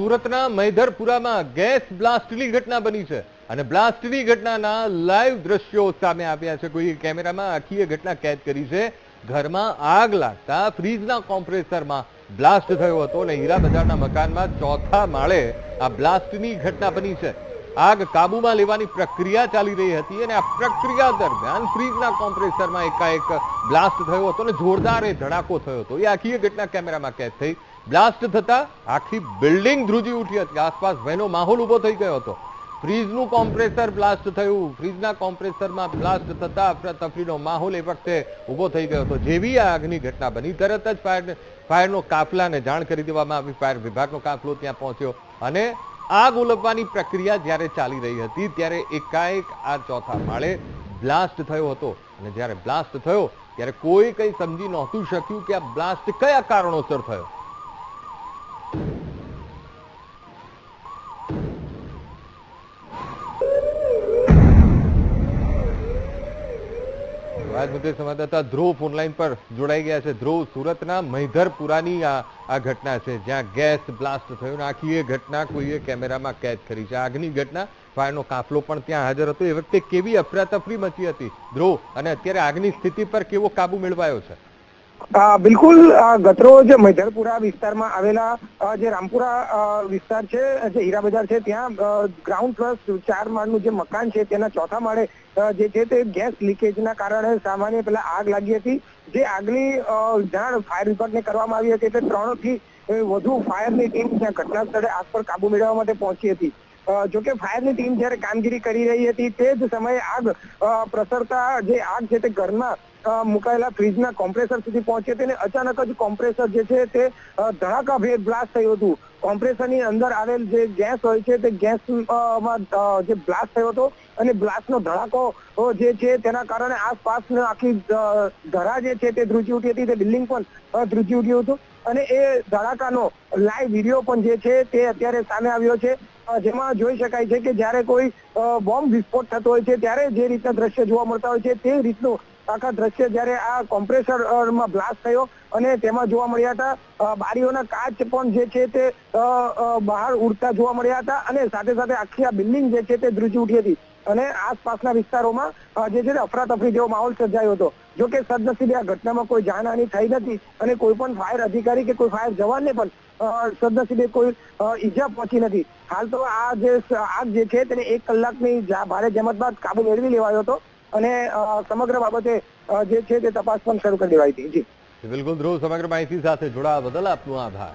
સુરતના મૈધરપુરામાં ગેસ બ્લાસ્ટની ઘટના બની છે અને બ્લાસ્ટની ઘટનાના લાઈવ દ્રશ્યો સામે આવ્યા છે. કોઈ કેમેરામાં આખી ઘટના કેદ કરી છે. ઘરમાં આગ લાગતા ફ્રીજના કોમ્પ્રેસરમાં બ્લાસ્ટ થયો હતો અને હીરા બજારના મકાનમાં ચોથા માળે આ બ્લાસ્ટની ઘટના બની છે. આગ કાબુમાં લેવાની પ્રક્રિયા ચાલી રહી હતી અને આ પ્રક્રિયા દરમિયાન ફ્રીજના કોમ્પ્રેસરમાં એકાએક બ્લાસ્ટ થયો હતો અને જોરદાર એ ધડાકો થયો હતો. એ આખી ઘટના કેમેરામાં કેદ થઈ. બ્લાસ્ટ થતા આખી બિલ્ડિંગ ધ્રુજી ઉઠી હતી. આસપાસ ભયનો માહોલ ઊભો થઈ ગયો હતો. ફ્રીજનું કોમ્પ્રેસર બ્લાસ્ટ થયું. ફ્રીજના કોમ્પ્રેસરમાં બ્લાસ્ટ થતા અફરાતફરીનો માહોલ એ વખતે ઊભો થઈ ગયો હતો. જેવી આ આગની ઘટના બની, તરત જ ફાયર ફાયરનો કાફલાને જાણ કરી દેવામાં આવી. ફાયર વિભાગનો કાફલો ત્યાં પહોંચ્યો અને આગ ઓલવવાની પ્રક્રિયા જ્યારે ચાલી રહી હતી, ત્યારે એકાએક આ ચોથા માળે બ્લાસ્ટ થયો હતો. અને જ્યારે બ્લાસ્ટ થયો, ત્યારે કોઈ કંઈ સમજી નહોતું શક્યું કે આ બ્લાસ્ટ કયા કારણોસર થયો. મુદ્દે સંવાદદાતા ધ્રુવ ફોનલાઈન પર જોડાઈ ગયા છે. ધ્રુવ, સુરતના મૈધરપુરાની આ ઘટના છે. જ્યાં ગેસ બ્લાસ્ટ થયો અને આખી એ ઘટના કોઈએ કેમેરામાં કેદ કરી છે. આગની ઘટના, ફાયરનો કાફલો પણ ત્યાં હાજર હતો. એ વખતે કેવી અફરાતફરી મચી હતી? ધ્રુવ, અને અત્યારે આગની સ્થિતિ પર કેવો કાબુ મેળવાયો છે? બિલકુલ ગતરો ગતરોજ મૈધરપુરા વિસ્તારમાં આવેલા જે રામપુરા વિસ્તાર છે, જે હીરા બજાર છે, ત્યાં ગ્રાઉન્ડ પ્લસ ચાર માળનું જે મકાન છે, તેના ચોથા માળે જે છે તે ગેસ લીકેજના કારણે સામાન્ય પેલા આગ લાગી હતી. જે આગની જાણ ફાયર વિભાગને કરવામાં આવી હતી એટલે ત્રણથી વધુ ફાયરની ટીમ ત્યાં ઘટના સ્થળે આગ પર કાબુ મેળવવા માટે પહોંચી હતી. જોકે ફાયરની ટીમ જ્યારે કામગીરી કરી રહી હતી, તે જ સમયે આગ પ્રસરતા જે આગ છે તે ઘરમાં મુકાયેલા ફ્રીજના કોમ્પ્રેસર સુધી પહોંચી હતી અને અચાનક જ કોમ્પ્રેસર જે છે તે ધડાકાભેર બ્લાસ્ટ થયું હતું. કોમ્પ્રેસરની અંદર આવેલ જે ગેસ હોય છે તે ગેસમાં જે બ્લાસ્ટ થયો હતો અને બ્લાસ્ટનો ધડાકો જે છે તેના કારણે આસપાસની આખી ધરા જે છે તે ધ્રુજી ઉઠી હતી, તે બિલ્ડિંગ પણ ધ્રુજી ઉઠ્યું હતું. અને એ ધડાકાનો લાઈવ વીડિયો પણ જે છે તે અત્યારે સામે આવ્યો છે. જેમાં જોઈ શકાય છે કે જ્યારે કોઈ બોમ્બ વિસ્ફોટ થતો હોય છે, ત્યારે જે રીતના દ્રશ્ય જોવા મળતા હોય છે તે રીતનું આખા દ્રશ્ય જ્યારે આ કોમ્પ્રેસરમાં બ્લાસ્ટ થયો અને તેમાં જોવા મળ્યા હતા બારીઓના કાચ પણ જે છે તે બહાર ઉડતા જોવા મળ્યા હતા અને સાથે સાથે આખી આ બિલ્ડિંગ જે છે તે ધ્રુજી ઉઠી હતી અને આસપાસના વિસ્તારોમાં જે છે તે અફરાતફરી જેવો માહોલ સર્જાયો હતો. જો કે સદનસીબે આ ઘટનામાં કોઈ જાનહાની થઈ નથી અને કોઈ પણ ફાયર અધિકારી કે કોઈ ફાયર જવાનને પણ સદનસીબે કોઈ ઈજા પહોંચી નથી. હાલ તો આ જે આગ જે છે તેને એક કલાકની ભારે જહેમત બાદ કાબુ મેળવી લેવાયો હતો. અને સમગ્ર બાબતે જે છે તે તપાસ પણ શરૂ કરી દેવાઈ હતી. જી. બિલકુલ ધ્રુવ, સમગ્ર માહિતી સાથે જોડાવા બદલ આપનો આભાર.